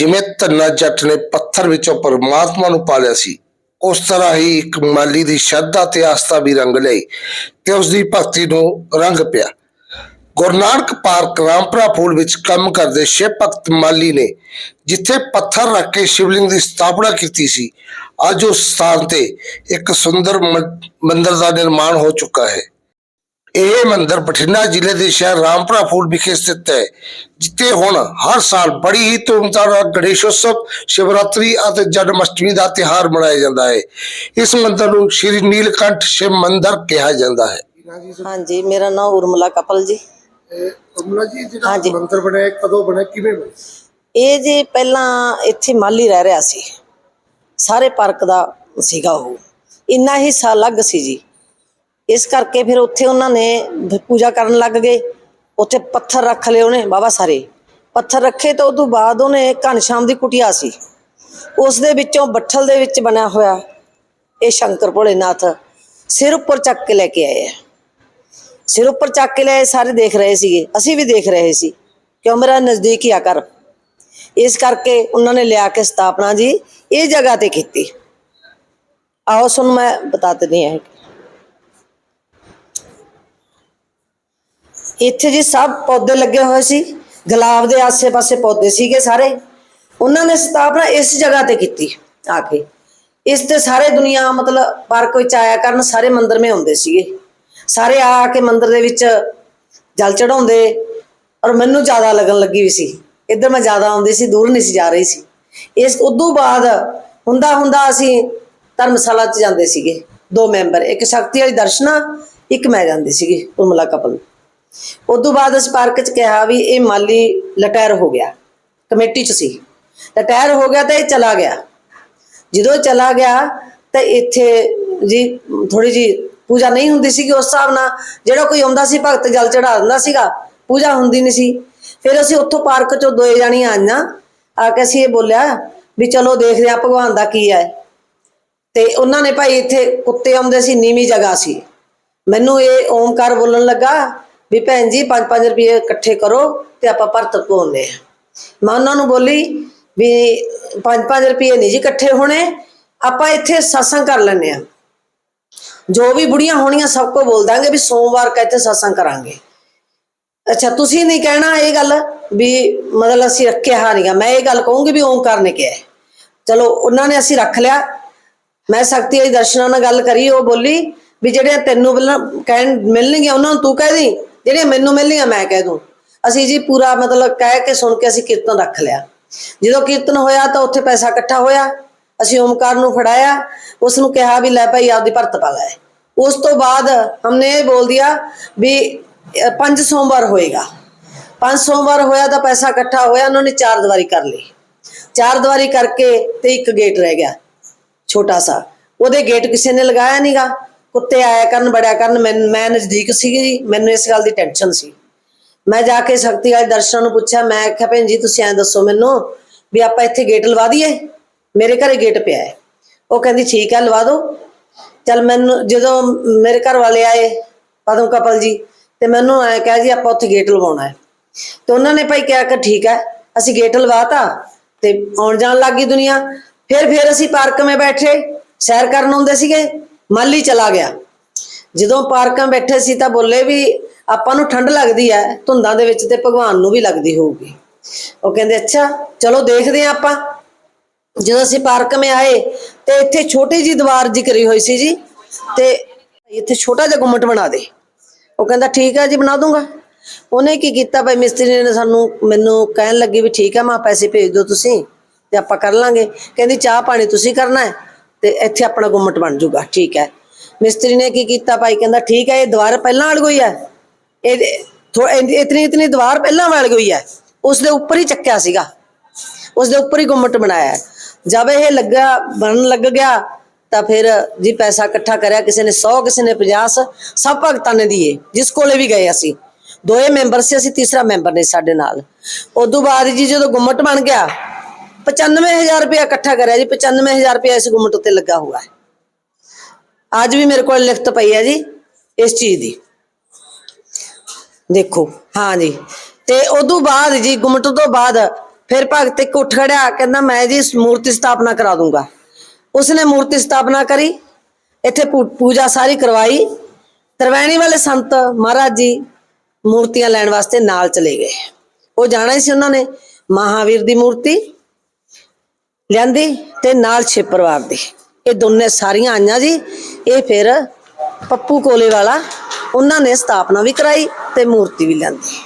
ਜਿਵੇਂ ਧੰਨਾ ਜੱਟ ਨੇ ਪੱਥਰ ਵਿੱਚੋਂ ਪਰਮਾਤਮਾ ਨੂੰ ਪਾਲਿਆ ਸੀ, ਉਸ ਤਰ੍ਹਾਂ ਹੀ ਇੱਕ ਮਾਲੀ ਦੀ ਸ਼ਰਧਾ ਤੇ ਆਸਥਾ ਵੀ ਰੰਗ ਲਈ ਤੇ ਉਸ ਦੀ ਭਗਤੀ ਨੂੰ ਰੰਗ ਪਿਆ। ਗੁਰੂ ਨਾਨਕ ਪਾਰਕ ਰਾਮਪੁਰਾ ਫੂਲ ਵਿੱਚ ਕੰਮ ਕਰਦੇ ਸ਼ਿਵ ਭਗਤ ਮਾਲੀ ਨੇ, ਜਿੱਥੇ ਪੱਥਰ ਰੱਖ ਕੇ ਸ਼ਿਵਲਿੰਗ ਦੀ ਸਥਾਪਨਾ ਕੀਤੀ ਸੀ, ਅੱਜ ਉਸ ਸਥਾਨ ਤੇ ਇੱਕ ਸੁੰਦਰ ਮ- ਮੰਦਿਰ ਦਾ ਨਿਰਮਾਣ ਹੋ ਚੁੱਕਾ ਹੈ। ਇਹ ਮੰਦਿਰ ਬਠਿੰਡਾ ਜ਼ਿਲ੍ਹੇ ਦੇ ਸ਼ਹਿਰ ਰਾਮਪੁਰਾ ਫੂਲ ਵਿਖੇ ਸਥਿਤ ਹੈ ਜਿੱਥੇ ਹੁਣ ਹਰ ਸਾਲ ਬੜੀ ਹੀ ਧੂਮਧਾਮ ਨਾਲ ਗਣੇਸ਼ੋਤਸਵ ਸ਼ਿਵਰਾਤਰੀ ਅਤੇ ਜਨਮਸ਼ਟਮੀ ਦਾ ਤਿਉਹਾਰ ਮਨਾਇਆ ਜਾਂਦਾ ਹੈ। ਇਸ ਮੰਦਿਰ ਨੂੰ ਸ਼੍ਰੀ ਨੀਲਕੰਠ ਸ਼ਿਵ ਮੰਦਿਰ ਕਿਹਾ ਜਾਂਦਾ ਹੈ। ਹਾਂਜੀ ਮੇਰਾ ਨਾਮ ਉਰਮਲਾ ਕਪਲ ਜੀ। ਅਮਲਾ ਜੀ ਜਿਹੜਾ। ਮੰਦਿਰ ਬਣਿਆ ਕਦੋਂ ਬਣਿਆ ਕਿਵੇਂ ਬਣਿਆ? ਇਹ ਜੀ ਪਹਿਲਾਂ ਇੱਥੇ ਮਾਲੀ ਰਹਿ ਰਿਹਾ ਸੀ। ਸਾਰੇ ਪਾਰਕ ਦਾ ਸੀਗਾ ਉਹ। ਇੰਨਾ ਹੀ ਸਾਲ ਲੱਗ ਸੀ ਜੀ। ਇਸ ਕਰਕੇ ਫਿਰ ਉੱਥੇ ਉਹਨਾਂ ਨੇ ਪੂਜਾ ਕਰਨ ਲੱਗ ਗਏ। ਉੱਥੇ ਪੱਥਰ ਰੱਖ ਲਏ ਉਹਨੇ ਬਾਬਾ ਸਾਰੇ। ਪੱਥਰ ਰੱਖੇ ਤਾਂ ਉਦੋਂ ਬਾਅਦ ਉਹਨੇ ਘਨਸ਼ਾਮ ਦੀ ਕੁਟਿਆ ਸੀ। ਉਸ ਦੇ ਵਿੱਚੋਂ ਬੱਠਲ ਦੇ ਵਿੱਚ ਬਣਿਆ ਹੋਇਆ ਇਹ ਸ਼ੰਕਰ ਭੋਲੇਨਾਥ ਸਿਰ ਉੱਪਰ ਚੱਕ ਕੇ ਲੈ ਕੇ ਆਏ ਆ। ਸਿਰ ਉੱਪਰ ਚੱਕ ਕੇ ਲੈ ਸਾਰੇ ਦੇਖ ਰਹੇ ਸੀਗੇ। ਅਸੀਂ ਵੀ ਦੇਖ ਰਹੇ ਸੀ। ਕਿਉਂ ਮੇਰਾ ਨਜ਼ਦੀਕ ਹੀ ਆ ਕਰ ਇਸ ਕਰਕੇ ਉਹਨਾਂ ਨੇ ਲਿਆ ਕੇ ਸਥਾਪਨਾ ਜੀ ਇਹ ਜਗ੍ਹਾ ਤੇ ਕੀਤੀ। ਆਓ ਸੁਣ ਮੈਂ ਬਤਾ ਦਿੰਦੀ ਹਾਂ ਇੱਥੇ ਜੀ ਸਭ ਪੌਦੇ ਲੱਗੇ ਹੋਏ ਸੀ। ਗੁਲਾਬ ਦੇ ਆਸੇ-ਪਾਸੇ ਪੌਦੇ ਸੀਗੇ ਸਾਰੇ। ਉਹਨਾਂ ਨੇ ਸਥਾਪਨਾ ਇਸ ਜਗ੍ਹਾ ਤੇ ਕੀਤੀ ਆ ਕੇ। ਇਸ ਤੇ ਸਾਰੇ ਦੁਨੀਆ ਮਤਲਬ ਪਾਰਕ ਵਿੱਚ ਆਇਆ ਕਰਨ ਸਾਰੇ ਮੰਦਰ ਮੇ ਆਉਂਦੇ ਸੀਗੇ। ਸਾਰੇ ਆ ਕੇ ਮੰਦਰ ਦੇ ਵਿੱਚ ਜਲ ਚੜਾਉਂਦੇ ਔਰ ਮੈਨੂੰ ਜ਼ਿਆਦਾ ਲੱਗਣ ਲੱਗੀ ਵੀ ਸੀ। ਇੱਧਰ ਮੈਂ ਜ਼ਿਆਦਾ ਆਉਂਦੀ ਸੀ, ਦੂਰ ਨਹੀਂ ਸੀ ਜਾ ਰਹੀ ਸੀ। ਇਸ ਉਦੋਂ ਬਾਅਦ ਹੁੰਦਾ ਹੁੰਦਾ ਅਸੀਂ ਧਰਮਸ਼ਾਲਾ 'ਚ ਜਾਂਦੇ ਸੀਗੇ। ਦੋ ਮੈਂਬਰ, ਇੱਕ ਸ਼ਕਤੀ ਵਾਲੀ ਦਰਸ਼ਨਾ, ਇੱਕ ਮੈਂ ਜਾਂਦੀ ਸੀਗੀ ਉਮਲਾ ਕਪਲ ਉਦੋਂ ਬਾਅਦ ਅਸੀਂ ਪਾਰਕ 'ਚ ਕਿਹਾ ਵੀ ਇਹ ਮਾਲੀ ਲਟਾਇਰ ਹੋ ਗਿਆ, ਕਮੇਟੀ 'ਚ ਸੀ। ਲਟਾਇਰ ਹੋ ਗਿਆ ਤਾਂ ਇਹ ਚਲਾ ਗਿਆ। ਜਦੋਂ ਚਲਾ ਗਿਆ ਤਾਂ ਇੱਥੇ ਜੀ ਥੋੜੀ ਜੀ ਪੂਜਾ ਨਹੀਂ ਹੁੰਦੀ ਸੀ ਕਿ ਉਸ ਹਿਸਾਬ ਨਾਲ, ਜਿਹੜਾ ਕੋਈ ਆਉਂਦਾ ਸੀ ਭਗਤ ਜਲ ਚੜਾ ਦਿੰਦਾ ਸੀਗਾ, ਪੂਜਾ ਹੁੰਦੀ ਨਹੀਂ ਸੀ। ਫਿਰ ਅਸੀਂ ਉੱਥੋਂ ਪਾਰਕ ਚੋਂ ਦੋਏ ਜਾਣੀਆਂ ਆਈਆਂ, ਆ ਕੇ ਅਸੀਂ ਇਹ ਬੋਲਿਆ ਵੀ ਚਲੋ ਦੇਖਦੇ ਆ ਭਗਵਾਨ ਦਾ ਕੀ ਹੈ। ਤੇ ਉਹਨਾਂ ਨੇ ਭਾਈ ਇੱਥੇ ਕੁੱਤੇ ਆਉਂਦੇ ਸੀ, ਨੀਵੀਂ ਜਗ੍ਹਾ ਸੀ। ਮੈਨੂੰ ਇਹ ਓਮਕਾਰ ਬੋਲਣ ਲੱਗਾ ਵੀ ਭੈਣ ਜੀ 5-5 ਰੁਪਏ ਇਕੱਠੇ ਕਰੋ ਤੇ ਆਪਾਂ ਭਰਤ ਪਾਉਂਦੇ ਆ ਮੈਂ ਉਹਨਾਂ ਨੂੰ ਬੋਲੀ ਵੀ 5-5 ਰੁਪਏ ਨਹੀਂ ਜੀ ਇਕੱਠੇ ਹੋਣੇ, ਆਪਾਂ ਇੱਥੇ satsang ਕਰ ਲੈਣੇ ਆ ਜੋ ਵੀ ਬੁੜੀਆਂ ਹੋਣੀਆਂ ਸਭ ਕੋ ਬੋਲ ਦਾਂਗੇ ਵੀ ਸੋਮਵਾਰ ਕਾ ਇੱਥੇ satsang ਕਰਾਂਗੇ। ਅੱਛਾ, ਤੁਸੀਂ ਨਹੀਂ ਕਹਿਣਾ ਇਹ ਗੱਲ ਵੀ ਮਤਲਬ ਅਸੀਂ ਰੱਖਿਆ ਨਹੀਂਗਾ ਮੈਂ ਇਹ ਗੱਲ ਕਹੂੰਗੀ ਵੀ ਓਮਕਾਰ ਨੇ ਕਿਹਾ। ਹੈ। ਚਲੋ, ਉਹਨਾਂ ਨੇ ਅਸੀਂ ਰੱਖ ਲਿਆ। ਮੈਂ ਸ਼ਕਤੀ ਆਈ ਦਰਸ਼ਨਾਂ ਨਾਲ ਗੱਲ ਕਰੀ, ਉਹ ਬੋਲੀ ਵੀ ਜਿਹੜੇ ਤੈਨੂੰ ਪਹਿਲਾਂ ਕਹਿਣ ਮਿਲਣਗੀਆਂ, ਉਹਨਾਂ ਨੂੰ ਤੂੰ ਕਹਿ ਦੀ। ਜਿਹੜੀਆਂ ਮੈਨੂੰ ਮਿਲਣਗੀਆਂ ਮੈਂ ਕਹਿ ਦੂੰ। ਅਸੀਂ ਜੀ ਪੂਰਾ ਮਤਲਬ ਕਹਿ ਕੇ ਸੁਣ ਕੇ ਅਸੀਂ ਕੀਰਤਨ ਰੱਖ ਲਿਆ। ਜਦੋਂ ਕੀਰਤਨ ਹੋਇਆ ਤਾਂ ਉੱਥੇ ਪੈਸਾ ਇਕੱਠਾ ਹੋਇਆ। ਅਸੀਂ ਓਮਕਾਰ ਨੂੰ ਫੜਾਇਆ। ਉਸ ਨੂੰ ਕਿਹਾ ਵੀ ਲੈ ਭਾਈ ਆਪਦੀ ਭਰਤ ਪਾ ਲੈ। ਉਸ ਤੋਂ ਬਾਅਦ ਹਮਨੇ ਇਹ ਬੋਲ ਦਿਆ ਵੀ ਪੰਜ ਸੋਮਵਾਰ ਹੋਏਗਾ। ਪੰਜ ਸੋਮਵਾਰ ਹੋਇਆ ਤਾਂ ਪੈਸਾ ਇਕੱਠਾ ਹੋਇਆ, ਉਹਨਾਂ ਨੇ ਚਾਰ ਦੀਵਾਰੀ ਕਰ ਲਈ। ਚਾਰ ਦੀਵਾਰੀ ਕਰਕੇ ਤੇ ਇੱਕ ਗੇਟ ਰਹਿ ਗਿਆ, ਛੋਟਾ ਸਾ। ਉਹਦੇ ਗੇਟ ਕਿਸੇ ਨੇ ਲਗਾਇਆ ਨਹੀਂਗਾ ਕੁੱਤੇ ਆਇਆ ਕਰਨ ਬੜਿਆ ਕਰਨ, ਮੈਂ ਮੈਂ ਨਜ਼ਦੀਕ ਸੀਗੀ ਜੀ, ਮੈਨੂੰ ਇਸ ਗੱਲ ਦੀ ਟੈਨਸ਼ਨ ਸੀ। ਮੈਂ ਜਾ ਕੇ ਸ਼ਕਤੀ ਵਾਲੇ ਦਰਸ਼ਨ ਨੂੰ ਪੁੱਛਿਆ, ਮੈਂ ਆਖਿਆ, ਭੈਣ ਜੀ, ਤੁਸੀਂ ਐਂ ਦੱਸੋ ਮੈਨੂੰ ਵੀ ਆਪਾਂ ਇੱਥੇ ਗੇਟ ਲਵਾ ਦਈਏ? ਮੇਰੇ ਘਰੇ ਗੇਟ ਪਿਆ ਹੈ। ਉਹ ਕਹਿੰਦੀ, ਠੀਕ ਹੈ, ਲਵਾ ਦਿਓ ਚਲ ਮੈਨੂੰ, ਜਦੋਂ ਮੇਰੇ ਘਰ ਵਾਲੇ ਆਏ, ਪਦਮ ਕਪਲ ਜੀ, ਤੇ ਮੈਨੂੰ ਐ ਕਿਹਾ ਜੀ, ਆਪਾਂ ਉੱਥੇ ਗੇਟ ਲਵਾਉਣਾ ਹੈ। ਤੇ ਉਹਨਾਂ ਨੇ ਭਾਈ ਕਿਹਾ ਕਿ ਠੀਕ ਹੈ, ਅਸੀਂ ਗੇਟ ਲਵਾਤਾ, ਤੇ ਆਉਣ ਜਾਣ ਲੱਗੀ ਦੁਨੀਆ। ਫਿਰ ਫਿਰ ਅਸੀਂ ਪਾਰਕ 'ਮੇ ਬੈਠੇ, ਸੈਰ ਕਰਨ ਆਉਂਦੇ ਸੀਗੇ। ਮਾਲੀ ਚਲਾ ਗਿਆ। ਜਦੋਂ ਪਾਰਕਾਂ ਬੈਠੇ ਸੀ ਤਾਂ ਬੋਲੇ ਵੀ ਆਪਾਂ ਨੂੰ ਠੰਡ ਲੱਗਦੀ ਹੈ ਧੁੰਦਾਂ ਦੇ ਵਿੱਚ ਤੇ ਭਗਵਾਨ ਨੂੰ ਵੀ ਲੱਗਦੀ ਹੋਊਗੀ। ਉਹ ਕਹਿੰਦੇ, ਅੱਛਾ, ਚਲੋ ਦੇਖਦੇ ਹਾਂ ਆਪਾਂ। ਜਦੋਂ ਅਸੀਂ ਪਾਰਕ ਮੇ ਆਏ, ਤੇ ਇੱਥੇ ਛੋਟੀ ਜੀ ਦੀਵਾਰ ਜੀ ਕਰੀ ਹੋਈ ਸੀ ਜੀ, ਤੇ ਇੱਥੇ ਛੋਟਾ ਜਿਹਾ ਗੁੰਮਟ ਬਣਾ ਦੇ। ਉਹ ਕਹਿੰਦਾ, ਠੀਕ ਹੈ ਜੀ, ਬਣਾ ਦੂੰਗਾ। ਉਹਨੇ ਕੀ ਕੀਤਾ, ਭਾਈ ਮਿਸਤਰੀ ਨੇ ਸਾਨੂੰ ਮੈਨੂੰ ਕਹਿਣ ਲੱਗੀ ਵੀ ਠੀਕ ਹੈ ਮਾਂ, ਪੈਸੇ ਭੇਜ ਦਿਓ ਤੁਸੀਂ, ਤੇ ਆਪਾਂ ਕਰ ਲਾਂਗੇ। ਕਹਿੰਦੀ, ਚਾਹ ਪਾਣੀ ਤੁਸੀਂ ਕਰਨਾ ਹੈ ਤੇ ਇੱਥੇ ਆਪਣਾ ਗੁੰਮਟ ਬਣ ਜਾਊਗਾ, ਠੀਕ ਹੈ। ਮਿਸਤਰੀ ਨੇ ਕੀ ਕੀਤਾ ਭਾਈ? ਕਹਿੰਦਾ, ਠੀਕ ਹੈ, ਇਹ ਦੀਵਾਰ ਪਹਿਲਾਂ ਵਾਲੀ ਗਈ ਹੈ। ਇਹ ਥੋ ਇਤਨੀ ਇਤਨੀ ਦੀਵਾਰ ਪਹਿਲਾਂ ਵਾਲੀ ਗਈ ਹੈ। ਉਸ ਦੇ ਉੱਪਰ ਹੀ ਚੱਕਿਆ ਸੀਗਾ। ਉਸ ਦੇ ਉੱਪਰ ਹੀ ਗੁੰਮਟ ਬਣਾਇਆ ਹੈ। ਜਦ ਇਹ ਲੱਗਾ, ਬਣਨ ਲੱਗ ਗਿਆ, ਤਾਂ ਫਿਰ ਜੀ ਪੈਸਾ ਇਕੱਠਾ ਕਰਿਆ, ਕਿਸੇ ਨੇ 100 ਕਿਸੇ ਨੇ 50 ਸਭ ਭਗਤਾਂ ਨੇ ਦੀਏ, ਜਿਸ ਕੋਲੇ ਵੀ ਗਏ ਅਸੀਂ। ਦੋਏ ਮੈਂਬਰ ਸੀ, ਅਸੀਂ ਤੀਸਰਾ ਮੈਂਬਰ ਨੇ ਸਾਡੇ ਨਾਲ। ਉਦੋਂ ਬਾਅਦ ਜੀ ਜਦੋਂ ਗੁੰਮਟ ਬਣ ਗਿਆ 95000 ਰੁਪਇਆ ਇਕੱਠਾ ਕਰਿਆ ਜੀ 95000 ਰੁਪਇਆ ਇਸ ਗੁੰਮਟ ਉੱਤੇ ਲੱਗਾ ਹੋਇਆ ਹੈ। ਅੱਜ ਵੀ ਮੇਰੇ ਕੋਲ ਲਿਖਤ ਪਈ ਹੈ ਜੀ, ਇਸ ਚੀਜ਼ ਦੀ। ਦੇਖੋ, ਹਾਂ ਜੀ। ਤੇ ਉਦੋਂ ਬਾਅਦ ਜੀ, ਗੁੰਮਟ ਤੋਂ ਬਾਅਦ ਫਿਰ ਭਗਤ ਇੱਕ ਉੱਠ ਖੜਿਆ, ਕਹਿੰਦਾ ਮੈਂ ਜੀ ਮੂਰਤੀ ਸਥਾਪਨਾ ਕਰਾ ਦੂੰਗਾ। ਉਸਨੇ ਮੂਰਤੀ ਸਥਾਪਨਾ ਕਰੀ, ਇੱਥੇ ਪੂ- ਪੂਜਾ ਸਾਰੀ ਕਰਵਾਈ। ਤਰਵੈਣੀ ਵਾਲੇ ਸੰਤ ਮਹਾਰਾਜ ਜੀ ਮੂਰਤੀਆਂ ਲੈਣ ਵਾਸਤੇ ਨਾਲ ਚਲੇ ਗਏ। ਉਹ ਜਾਣਾ ਹੀ ਸੀ ਉਹਨਾਂ ਨੇ, ਮਹਾਵੀਰ ਦੀ ਮੂਰਤੀ। ਲਿਆਂਦੀ ਤੇ ਨਾਲ ਛੇ ਪਰਿਵਾਰ ਦੀ। ਇਹ ਦੋਨੇ ਸਾਰੀਆਂ ਆਈਆਂ ਜੀ। ਇਹ ਫਿਰ ਪੱਪੂ ਕੋਲੇ ਵਾਲਾ, ਉਹਨਾਂ ਨੇ ਸਥਾਪਨਾ ਵੀ ਕਰਾਈ ਤੇ ਮੂਰਤੀ ਵੀ ਲਿਆਂਦੀ।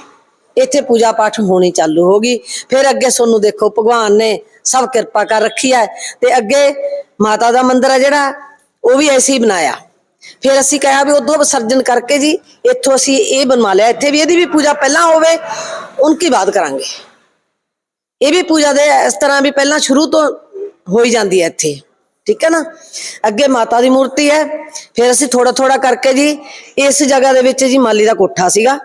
ਇੱਥੇ ਪੂਜਾ ਪਾਠ ਹੋਣੀ ਚਾਲੂ ਹੋ ਗਈ। ਫਿਰ ਅੱਗੇ ਸੋਨੂੰ ਦੇਖੋ, ਭਗਵਾਨ ਨੇ ਸਭ ਕਿਰਪਾ ਕਰ ਰੱਖੀ ਹੈ ਤੇ ਅੱਗੇ ਮਾਤਾ ਦਾ ਮੰਦਿਰ ਹੈ ਜਿਹੜਾ, ਉਹ ਵੀ ਐਸੇ ਬਣਾਇਆ। ਫਿਰ ਅਸੀਂ ਕਿਹਾ ਵੀ ਉਦੋਂ ਵਿਸਰਜਨ ਕਰਕੇ ਜੀ, ਇੱਥੋਂ ਅਸੀਂ ਇਹ ਬਣਵਾ ਲਿਆ। ਇੱਥੇ ਵੀ ਇਹਦੀ ਵੀ ਪੂਜਾ ਪਹਿਲਾਂ ਹੋਵੇ ਉਨਕੀ ਬਾਤ ਕਰਾਂਗੇ? ਇਹ ਵੀ ਪੂਜਾ ਦੇ ਇਸ ਤਰ੍ਹਾਂ ਵੀ ਪਹਿਲਾਂ ਸ਼ੁਰੂ ਤੋਂ ਹੋਈ ਜਾਂਦੀ ਹੈ ਇੱਥੇ। ਠੀਕ ਹੈ ਨਾ? ਅੱਗੇ ਮਾਤਾ ਦੀ ਮੂਰਤੀ ਹੈ, ਫਿਰ ਅਸੀਂ ਥੋੜਾ ਥੋੜਾ ਕਰਕੇ ਜੀ ਇਸ ਜਗ੍ਹਾ ਦੇ ਵਿੱਚ ਜੀ ਮਾਲੀ ਦਾ ਕੋਠਾ ਸੀਗਾ।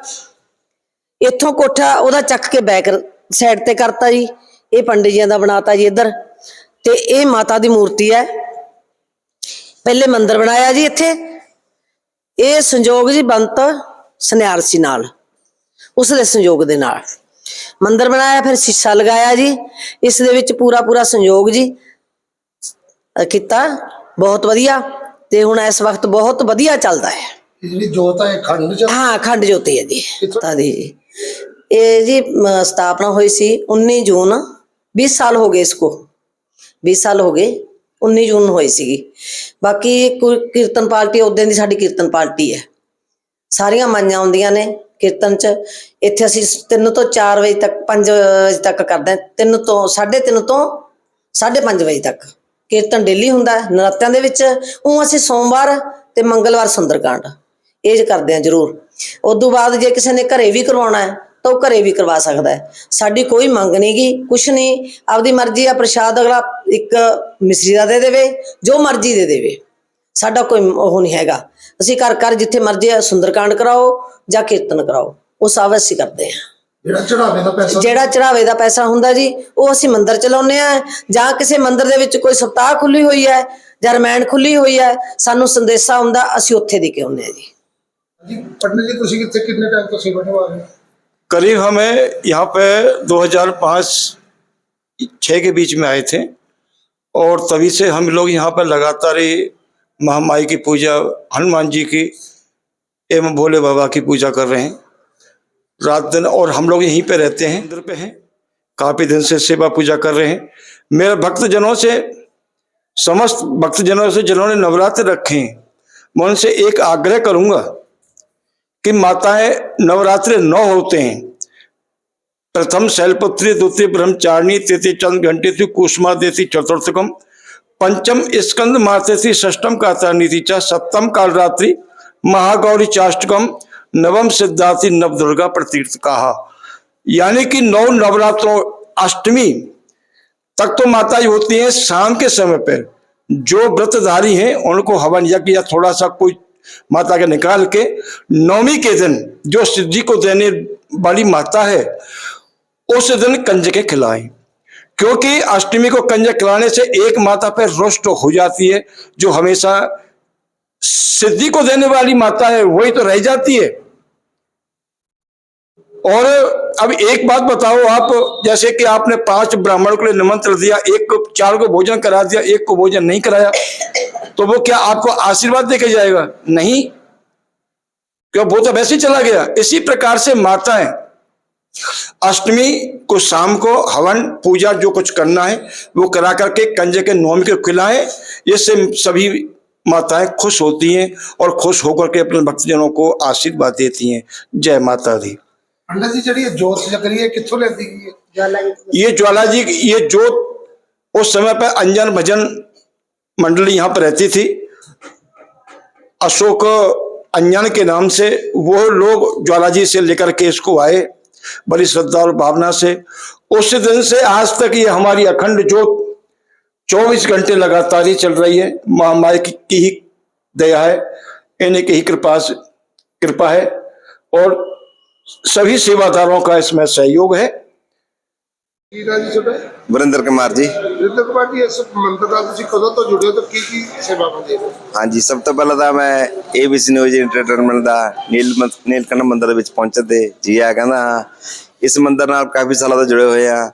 ਇੱਥੋਂ ਕੋਠਾ ਉਹਦਾ ਚੱਕ ਕੇ ਬੈਕ ਸਾਈਡ ਤੇ ਕਰਤਾ ਜੀ। ਇਹ ਪੰਡਿਤ ਜੀਆਂ ਦਾ ਬਣਾਤਾ ਜੀ ਇੱਧਰ। ਤੇ ਇਹ ਮਾਤਾ ਦੀ ਮੂਰਤੀ ਹੈ। ਪਹਿਲੇ ਮੰਦਿਰ ਬਣਾਇਆ ਜੀ ਇੱਥੇ। ਇਹ ਸੰਜੋਗ ਜੀ ਬੰਤ ਸੁਨਿਆਰਸੀ ਨਾਲ। ਉਸ ਦੇ ਸੰਯੋਗ ਦੇ ਨਾਲ। ਮੰਦਿਰ ਬਣਾਇਆ ਫਿਰ ਸ਼ੀਸ਼ਾ ਲਗਾਇਆ ਜੀ। ਇਸ ਦੇ ਵਿੱਚ ਪੂਰਾ ਪੂਰਾ ਸੰਯੋਗ ਜੀ। ਕੀਤਾ। ਬਹੁਤ ਵਧੀਆ। ਤੇ ਹੁਣ ਇਸ ਵਕਤ ਬਹੁਤ ਵਧੀਆ ਚੱਲਦਾ ਹੈ। ਇਹ ਜਿਹੜੀ ਜੋਤ ਹੈ ਖੰਡ ਹਾਂ ਜੋਤੀ ਹੈ ਜੀ। ਕਿੱਥੋਂ? ਤਾਂ ਦੀ ਜੀ। ਇਹ ਜੀ ਸਥਾਪਨਾ ਹੋਈ ਸੀ 19 ਜੂਨ। 20 ਸਾਲ ਹੋ ਗਏ ਇਸਕੋ। 20 ਸਾਲ ਹੋ ਗਏ। 19 ਜੂਨ ਨੂੰ ਹੋਈ ਸੀਗੀ। ਬਾਕੀ ਕੋਈ ਕੀਰਤਨ ਪਾਰਟੀ ਉਦੋਂ ਦੀ ਸਾਡੀ ਕੀਰਤਨ ਪਾਰਟੀ ਹੈ। ਸਾਰੀਆਂ ਮਾਈਆਂ ਆਉਂਦੀਆਂ ਨੇ। ਕੀਰਤਨ ਚ। ਇੱਥੇ ਅਸੀਂ 3 ਤੋਂ 4 ਵਜੇ ਤੱਕ 5 ਵਜੇ ਤੱਕ ਕਰਦੇ ਹਾਂ। 3 ਤੋਂ 3:30 ਤੋਂ 5:30 ਵਜੇ ਤੱਕ। ਕੀਰਤਨ ਡੇਲੀ ਹੁੰਦਾ ਨਰਾਤਿਆਂ ਦੇ ਵਿੱਚ। ਉਹ ਅਸੀਂ ਸੋਮਵਾਰ ਤੇ ਮੰਗਲਵਾਰ ਸੁੰਦਰਕਾਂਡ। ਇਹ ਕਰਦੇ ਹਾਂ ਜ਼ਰੂਰ। ਉਦੋਂ ਬਾਅਦ ਜੇ ਕਿਸੇ ਨੇ ਘਰੇ ਵੀ ਕਰਵਾਉਣਾ ਹੈ, ਤਾਂ ਉਹ ਘਰੇ ਵੀ ਕਰਵਾ ਸਕਦਾ ਹੈ। ਸਾਡੀ ਕੋਈ ਮੰਗ ਨਹੀਂ ਗੀ, ਕੁਛ ਨਹੀਂ। ਆਪਦੀ ਮਰਜ਼ੀ ਆ, ਪ੍ਰਸ਼ਾਦ ਅਗਲਾ ਇੱਕ ਮਿਸਰੀ ਦਾ ਦੇ ਦੇਵੇ, ਜੋ ਮਰਜ਼ੀ ਦੇ ਦੇਵੇ। ਸਾਡਾ ਕੋਈ ਉਹ ਨਹੀਂ ਹੈਗਾ ਅਸੀਂ ਘਰ ਘਰ ਜਿੱਥੇ ਮਰਜ਼ੀ ਆ ਸੁੰਦਰਕਾਂਡ ਕਰਾਓ ਜਾਂ ਕੀਰਤਨ ਕਰਾਓ ਉਹ ਸਭ ਅਸੀਂ ਕਰਦੇ ਹਾਂ ਜਿਹੜਾ ਚੜਾਵੇ ਦਾ ਪੈਸਾ ਜਿਹੜਾ ਚੜਾਵੇ ਦਾ ਪੈਸਾ ਹੁੰਦਾ ਜੀ ਉਹ ਅਸੀਂ ਮੰਦਿਰ ਚਲਾਉਂਦੇ ਆ ਜਾਂ ਕਿਸੇ ਮੰਦਿਰ ਦੇ ਵਿੱਚ ਕੋਈ ਸਪਤਾਹ ਖੁੱਲੀ ਹੋਈ ਹੈ ਜਾਂ ਰਮਾਇਣ ਖੁੱਲੀ ਹੋਈ ਹੈ ਸਾਨੂੰ ਸੰਦੇਸ਼ਾ ਹੁੰਦਾ ਅਸੀਂ ਉੱਥੇ ਦੇ ਕੇ ਆਉਂਦੇ ਆ ਜੀ ਜੀ ਪੰਡਿਤ ਜੀ ਤੁਸੀਂ ਕਿੱਥੇ ਕਿੰਨੇ ਟਾਈਮ ਤੋਂ ਸੇਵਾ ਨਿਭਾ ਰਹੇ ਹੋ करीब हमें यहाँ पे 2005 छः के बीच में आए थे और तभी से हम लोग यहाँ पर लगातार ही महामाई की पूजा, हनुमान जी की एवं भोले बाबा की पूजा कर रहे हैं। रात दिन और हम लोग यहीं पे रहते हैं। मंदिर पे हैं। काफ़ी दिन से सेवा पूजा कर रहे हैं। मेरे भक्तजनों से, समस्त भक्तजनों से जिन्होंने नवरात्र रखे हैं, मैं उनसे एक आग्रह करूँगा कि माताएँ नवरात्र नौ होते हैं। प्रथम शैलपुत्री, द्वितीय ब्रह्मचारिणी, तृतीय चंद घंटे, कुष्मा देती चतुर्थकम पंचम स्कंद मातेथी षष्टम कातानीति च सप्तम कालरात्रि महागौरी चाष्टकम नवम सिद्धार्थी नव दुर्गा प्रतीर्थ कहा यानी कि नौ नवरात्रों अष्टमी तक तो माता ही होती हैं शाम के समय पर जो व्रतधारी हैं, उनको हवन यज्ञ या थोड़ा सा कोई माता के निकाल के नौमी के दिन जो सिद्धि को देने वाली माता है, उस दिन कंज के खिलाएँ। क्योंकि अष्टमी को कंजक खिलाने से एक माता पर रुष्ट हो जाती है, जो हमेशा सिद्धि को देने वाली माता है, वही तो रह जाती है। और अब एक बात बताओ आप, जैसे कि आपने पाँच ब्राह्मणों के निमंत्रण दिया, एक को, चार को भोजन करा दिया, एक को भोजन नहीं कराया तो वो क्या आपको आशीर्वाद देके जाएगा? नहीं। क्यों? वो तो वैसे ही चला गया। इसी प्रकार से माताएँ अष्टमी को शाम को हवन पूजा जो कुछ करना है वो करा करके कंजे के नौमी को खिलाएँ। इससे सभी माताएँ खुश होती हैं और खुश होकर के अपने भक्तजनों को आशीर्वाद देती हैं। जय माता दी। जी चलिए ये? ज्वाला जी। ये जोत उस समय पर अंजन भजन मंडली यहाँ पर रहती थी। अशोक अंजन के नाम से वो लोग ज्वाला जी से लेकर के इसको आए। बड़ी श्रद्धा और भावना से उस दिन से आज तक ये हमारी अखंड जोत 24 घंटे लगातार ही चल रही है। महामारी की, की ही दया है इन्हीं की ही कृपा से कृपा है और सभी सेवादारों का इसमें सहयोग है। ਕੀ ਰਾਜੀ ਤੁਹਾਡਾ? ਵਰਿੰਦਰ ਕੁਮਾਰ ਜੀ। ਰਿੰਦਰ ਕੁਮਾਰ ਜੀ ਇਸ ਮੰਦਰ ਦਾ ਤੁਸੀਂ ਕਦੋਂ ਤੋਂ ਜੁੜੇ ਹੋ ਤੇ ਕੀ ਕੀ ਸੇਵਾਵਾਂ ਦੇ ਰਹੇ ਹੋ? ਹਾਂਜੀ ਸਭ ਤੋਂ ਪਹਿਲਾਂ ਤਾਂ ਮੈਂ ABC ਨਿਊਜ਼ ਐਂਟਰਟੇਨਮੈਂਟ ਦਾ ਨੀਲ ਨੀਲਕੰਠ ਮੰਦਿਰ ਦੇ ਵਿੱਚ ਪਹੁੰਚਣ ਤੇ ਜੀ ਆ ਕਹਿੰਦਾ ਹਾਂ। ਇਸ ਮੰਦਿਰ ਨਾਲ ਕਾਫੀ ਸਾਲਾਂ ਤੋਂ ਜੁੜੇ ਹੋਏ ਆ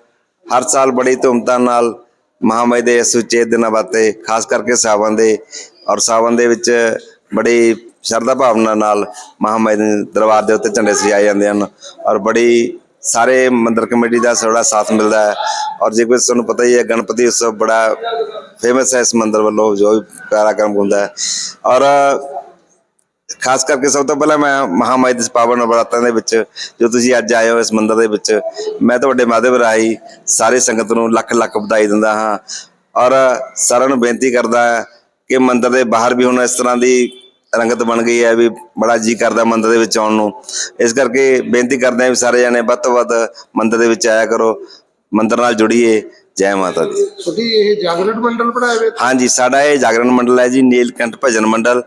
ਹਰ ਸਾਲ ਬੜੀ ਧੂਮਧਾਮ ਨਾਲ ਮਹਾਮਾਈ ਦੇ ਸੁੱਚੇ ਦਿਨਾਂ ਬਾਤੇ ਖਾਸ ਕਰਕੇ ਸਾਵਨ ਦੇ ਔਰ ਸਾਵਨ ਦੇ ਵਿੱਚ ਬੜੀ ਸ਼ਰਧਾ ਭਾਵਨਾ ਨਾਲ ਮਹਾਮਾਈ ਦੇ ਦਰਬਾਰ ਦੇ ਉੱਤੇ ਝੰਡੇ ਸਜਾਏ ਜਾਂਦੇ ਹਨ ਔਰ ਬੜੀ ਸਾਰੇ ਮੰਦਰ ਕਮੇਟੀ ਦਾ ਬੜਾ ਸਾਥ ਮਿਲਦਾ ਹੈ। ਔਰ ਜੇ ਕੋਈ ਤੁਹਾਨੂੰ ਪਤਾ ਹੀ ਹੈ, ਗਣਪਤੀ ਉਤਸਵ ਬੜਾ ਫੇਮਸ ਹੈ ਇਸ ਮੰਦਰ ਵੱਲੋਂ, ਜੋ ਵੀ ਕਾਰਿਆਕਰਮ ਹੁੰਦਾ ਹੈ। ਔਰ ਖਾਸ ਕਰਕੇ ਸਭ ਤੋਂ ਪਹਿਲਾਂ ਮੈਂ ਮਹਾਮਾਈ ਦੇ ਪਾਵਨ ਨਵਰਾਤਰਿਆਂ ਦੇ ਵਿੱਚ, ਜੋ ਤੁਸੀਂ ਅੱਜ ਆਏ ਹੋ ਇਸ ਮੰਦਰ ਦੇ ਵਿੱਚ, ਮੈਂ ਤੁਹਾਡੇ ਮਾਧਿਅਮ ਰਾਹੀਂ ਸਾਰੇ ਸੰਗਤ ਨੂੰ ਲੱਖ ਲੱਖ ਵਧਾਈ ਦਿੰਦਾ ਹਾਂ। ਔਰ ਸਾਰਿਆਂ ਨੂੰ ਬੇਨਤੀ ਕਰਦਾ ਕਿ ਮੰਦਰ ਦੇ ਬਾਹਰ ਵੀ ਹੁਣ ਇਸ ਤਰ੍ਹਾਂ ਦੀ ਰੰਗਤ ਬਣ ਗਈ ਹੈ ਵੀ ਬੜਾ ਜੀ ਕਰਦਾ ਮੰਦਿਰ ਦੇ ਵਿੱਚ ਆਉਣ ਨੂੰ। ਇਸ ਕਰਕੇ ਬੇਨਤੀ ਕਰਦੇ ਹਾਂ ਵੀ ਸਾਰੇ ਜਣੇ ਵੱਧ ਤੋਂ ਵੱਧ ਮੰਦਿਰ ਦੇ ਵਿੱਚ ਆਇਆ ਕਰੋ। ਮੰਦਿਰ ਨਾਲ ਜੁੜੀਏ। ਜੈ ਮਾਤਾ ਦੀ। ਤੁਹਾਡੀ ਇਹ ਜਾਗਰਣ ਮੰਡਲ ਬਣਾਏ ਹੋਏ ਹਾਂਜੀ ਸਾਡਾ ਇਹ ਜਾਗਰਣ ਮੰਡਲ ਹੈ ਜੀ ਨੀਲਕੰਠ ਭਜਨ ਮੰਡਲ।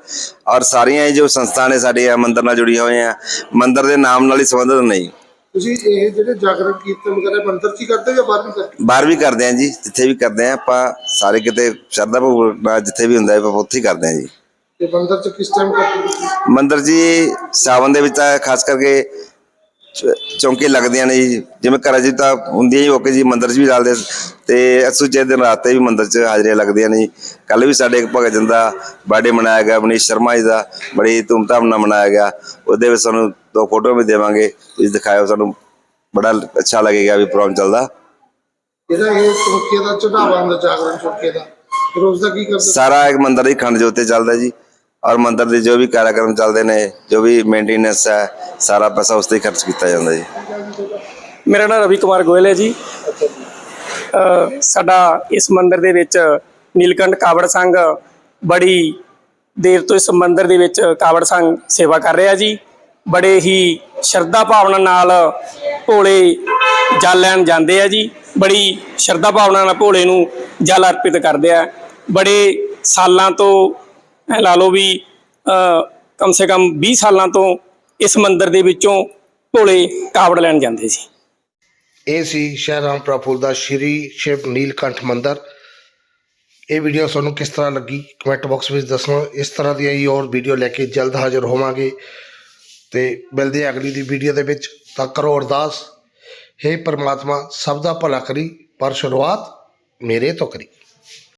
ਔਰ ਸਾਰੀਆਂ ਇਹ ਜੋ ਸੰਸਥਾ ਨੇ ਸਾਡੀਆਂ ਮੰਦਿਰ ਨਾਲ ਜੁੜੀਆਂ ਹੋਈਆਂ। ਮੰਦਿਰ ਦੇ ਨਾਮ ਨਾਲ ਹੀ ਸੰਬੰਧਿਤ ਨਹੀਂ ਤੁਸੀਂ ਇਹ ਜਿਹੜੇ ਜਾਗਰਣ ਕੀਰਤਨ ਵਗੈਰਾ ਮੰਦਿਰ 'ਚ ਹੀ ਕਰਦੇ ਜਾਂ ਬਾਹਰ ਵੀ ਕਰਦੇ ਬਾਹਰ ਵੀ ਕਰਦੇ ਹਾਂ ਜੀ ਜਿੱਥੇ ਵੀ ਕਰਦੇ ਹਾਂ ਆਪਾਂ ਸਾਰੇ ਕਿਤੇ ਸ਼ਰਧਾ ਭੋਗ ਜਿੱਥੇ ਵੀ ਹੁੰਦਾ ਹੈ ਆਪਾਂ ਉੱਥੇ ਹੀ ਕਰਦੇ ਹਾਂ ਜੀ। ਤੇ ਮੰਦਿਰ 'ਚ ਕਿਸ ਟਾਈਮ ਕਰਦੇ ਹੋ ਮੰਦਿਰ ਜੀ ਸਾਵਨ ਦੇ ਵਿੱਚ ਤਾਂ ਖਾਸ ਕਰਕੇ ਚ- ਚੌਂਕੇ ਲੱਗਦੀਆਂ ਨੇ ਜੀ। ਜਿਵੇਂ ਘਰਾਂ 'ਚ ਤਾਂ ਹੁੰਦੀਆਂ ਹੀ ਓਕੇ ਜੀ ਮੰਦਿਰ 'ਚ ਵੀ ਚੱਲਦੇ ਤੇ ਅਸੂਚੇ ਦਿਨ ਰਾਤ ਤੇ ਵੀ ਮੰਦਿਰ 'ਚ ਹਾਜ਼ਰੀਆਂ ਲੱਗਦੀਆਂ ਨੇ ਜੀ। ਕੱਲ ਵੀ ਸਾਡੇ ਇੱਕ ਭਗਤ ਜਨ ਦਾ ਬਰਥਡੇ ਮਨਾਇਆ ਗਿਆ ਮਨੀਸ਼ ਸ਼ਰਮਾ ਜੀ ਦਾ ਬੜੀ ਧੂਮਧਾਮ ਨਾਲ ਮਨਾਇਆ ਗਿਆ। ਉਹਦੇ ਵਿੱਚ ਸਾਨੂੰ ਦੋ ਫੋਟੋ ਵੀ ਦੇਵਾਂਗੇ ਤੁਸੀਂ ਦਿਖਾਇਓ ਸਾਨੂੰ। ਬੜਾ ਅੱਛਾ ਲੱਗੇਗਾ ਵੀ ਪ੍ਰੋਗਰਾਮ ਚੱਲਦਾ। ਇਹਦਾ ਇਹ ਚੌਕੇ ਦਾ ਚੜਾਵਾ ਹੁੰਦਾ ਜਾਗਰਣ ਚੌਕੇ ਦਾ। ਉਸ ਦਾ ਕੀ ਕਰਦੇ? ਸਾਰਾ ਇੱਕ ਮੰਦਿਰ ਦੀ ਖੰਡ ਜੋਤੇ ਚੱਲਦਾ ਜੀ। ਔਰ ਮੰਦਿਰ ਦੇ ਜੋ ਵੀ ਕਾਰਿਆਕਰਮ ਚੱਲਦੇ ਨੇ, ਜੋ ਵੀ ਮੇਨਟੇਨੈਂਸ ਹੈ, ਸਾਰਾ ਪੈਸਾ ਉਸ ਤੇ ਖਰਚ ਕੀਤਾ ਜਾਂਦਾ ਜੀ। ਮੇਰਾ ਨਾਮ ਰਵੀ ਕੁਮਾਰ ਗੋਇਲ ਹੈ ਜੀ। ਸਾਡਾ ਇਸ ਮੰਦਿਰ ਦੇ ਵਿੱਚ ਨੀਲਕੰਠ ਕਾਵੜ ਸੰਘ ਬੜੀ ਦੇਰ ਤੋਂ ਇਸ ਮੰਦਿਰ ਦੇ ਵਿੱਚ ਕਾਵੜ ਸੰਘ ਸੇਵਾ ਕਰ ਰਿਹਾ ਜੀ। ਬੜੇ ਹੀ ਸ਼ਰਧਾ ਭਾਵਨਾ ਨਾਲ ਭੋਲੇ ਜਲ ਲੈਣ ਜਾਂਦੇ ਆ ਜੀ। ਬੜੀ ਸ਼ਰਧਾ ਭਾਵਨਾ ਨਾਲ ਭੋਲੇ ਨੂੰ ਜਲ ਅਰਪਿਤ ਕਰਦੇ ਆ। ਬੜੇ ਸਾਲਾਂ ਤੋਂ ਐਂ ਲਾ ਲਓ ਵੀ ਕਮ ਸੇ ਕਮ 20 ਸਾਲਾਂ ਤੋਂ ਇਸ ਮੰਦਿਰ ਦੇ ਵਿੱਚੋਂ ਭੋਲੇ ਕਾਵੜ ਲੈਣ ਜਾਂਦੇ ਸੀ। ਇਹ ਸੀ ਸ਼ਹਿਰਾਮ ਪ੍ਰਫੁੱਲ ਦਾ ਸ਼੍ਰੀ ਸ਼ਿਵ ਨੀਲਕੰਠ ਮੰਦਿਰ। ਇਹ ਵੀਡੀਓ ਤੁਹਾਨੂੰ ਕਿਸ ਤਰ੍ਹਾਂ ਲੱਗੀ? ਕਮੈਂਟ ਬਾਕਸ ਵਿੱਚ ਦੱਸਣਾ। ਇਸ ਤਰ੍ਹਾਂ ਦੀਆਂ ਹੀ ਹੋਰ ਵੀਡੀਓ ਲੈ ਕੇ ਜਲਦ ਹਾਜ਼ਰ ਹੋਵਾਂਗੇ। ਤੇ ਮਿਲਦੇ ਅਗਲੀ ਦੀ ਵੀਡੀਓ ਦੇ ਵਿੱਚ। ਤਾਂ ਕਰੋ ਅਰਦਾਸ। हे ਪਰਮਾਤਮਾ, ਸਭ ਦਾ ਭਲਾ ਕਰੀ, ਪਰ ਸ਼ੁਰੂਆਤ ਮੇਰੇ ਤੋਂ ਕਰੀ।